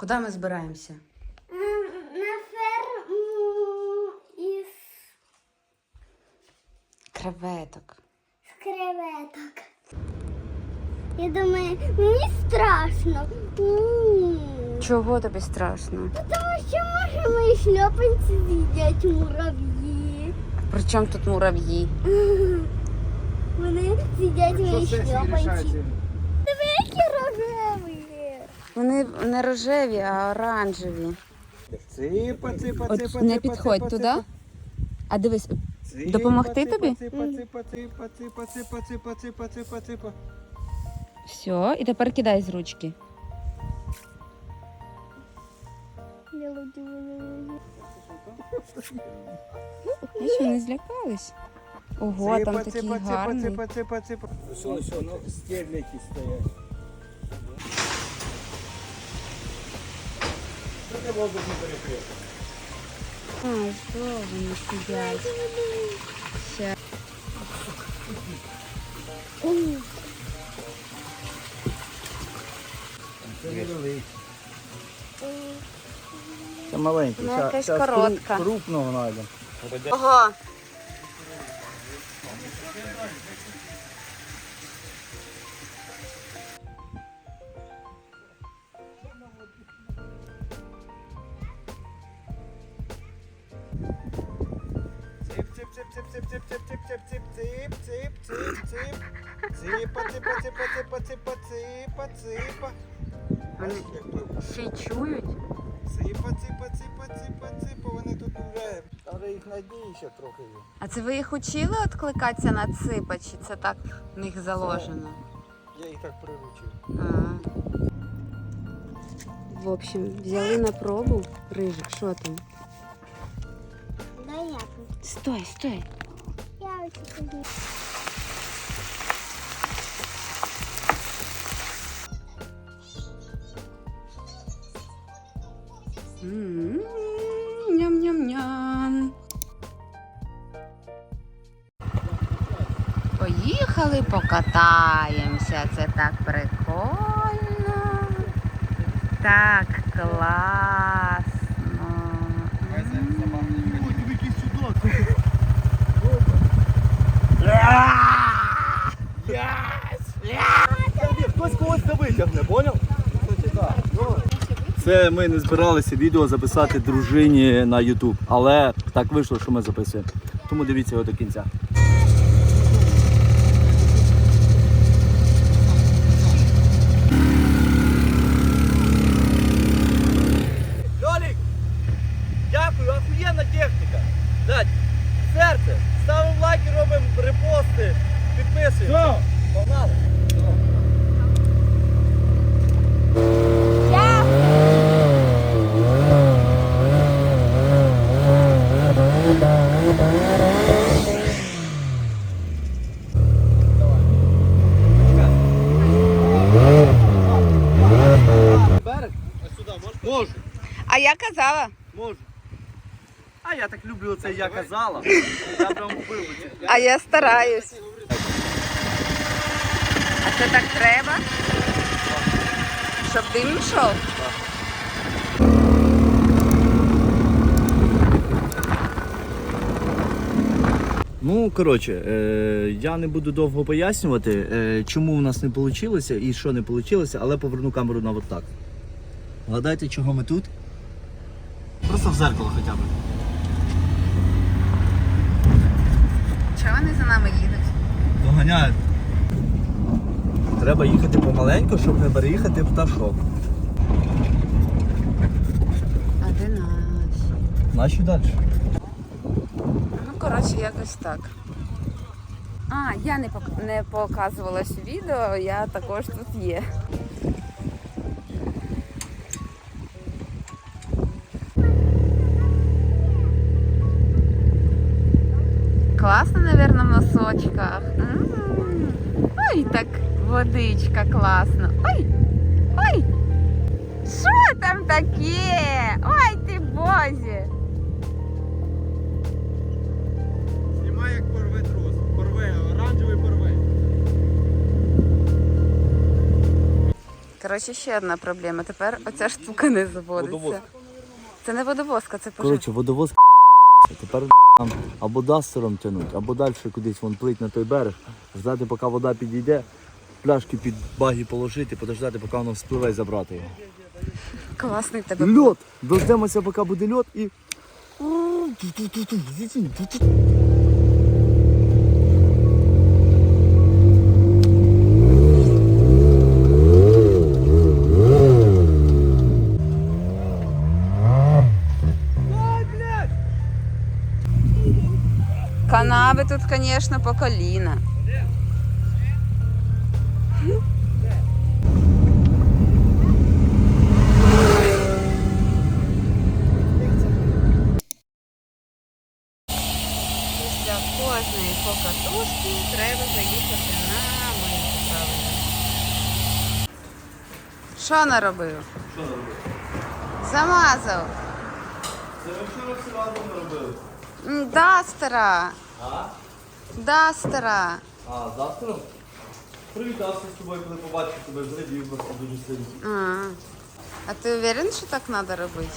Куди ми збираємося? На ферму із Креветок. з креветок. Я думаю, мені страшно. Чого тобі страшно? Тому що може мої шльопанці з'їдять мурав'ї. При чому тут мурав'ї? Вони з'їдять мої шльопанці. Диви, які рожеві. Вони не рожеві, а оранжеві. Ципа, ципа, От ципа, не ципа, підходь ципа, туди. ципа. А дивись, Ципа, Допомогти ципа, тобі? Ципа, ципа, ципа, ципа, ципа, ципа, ципа, ципа, ципа. все, і тепер кидай з ручки. Бачиш, вони злякались. Ого, там Ципа, такий ципа, ципа, гарний. ципа, ципа, ципа. Що, що, ну, стерлики стоять. Я воздух не перекресток. А, здорово, не Сейчас. Це невеликий. Це маленький. Вона. Крупного знайдемо. Ага. Цip, цip, цip, цip, цip, цip, цip, цip, цip, цip, цip, цip. Ципа, ципа, ципа, ципа, ципа, чують. Ципа, ципа, ципа, ципа, ципа. Вони тут вже. Але їх надії ще трохи є. А це ви їх учили відкликатися на ципа, чи це так в них заложено? Я їх так приручив. В общем, взяли на пробу. Рижик, що там? Стой, стой. Я ось Ням-ням-ням. Поїхали, покатаємося. Це так прикольно. Так класно. Хтось когось не витягне, поняв? Це ми не збиралися відео записати дружині на YouTube, але так вийшло, що ми записуємо. Тому дивіться його до кінця. Казала. можу. А я так люблю це я казала. Я прям вибачив. А я стараюсь. А це так треба? Щоб дим йшов? Ну, коротше, е, я не буду довго пояснювати, е, чому у нас не вийшло і що не вийшло, але поверну камеру на отак. Гадайте, чого ми тут? Просто в зеркало хоча б. Чого вони за нами їдуть? Доганяють. Треба їхати помаленьку, щоб не переїхати пташок. А де наші? Наші далі. Ну, коротше, якось так. А, я не, пок- не показувалась у відео, я також тут є. Класно, наверное, в носочках. М. Ой, так водичка класно. Ой, ой, що там таке? Ой, ти бозі. Знімай, як порве трос. Порве, оранжевий порве. Коротше, ще одна проблема. Тепер оця штука не заводиться. Водовозка. Це не водовозка, це пожежа. Коротше, водовоз тепер або дастером тянуть, або далі кудись вон плить на той берег, ждати, поки вода підійде, пляшки під багі положити, подождати, поки воно спливе і забрати його. Класний в тебе. Льот! Дождемося, поки буде льот і. Канави тут, звісно, по коліна. Після кожної покатушки треба заїхати на мийку, правильно. Що наробив? Що робити? Замазав. Це ви вчора все разом робили. М, Дастера. А? Дастера. А, дастером? Привітався з тобою, коли побачив тебе, зрадів просто дуже сильно. А, а ти уверен, що так треба робити?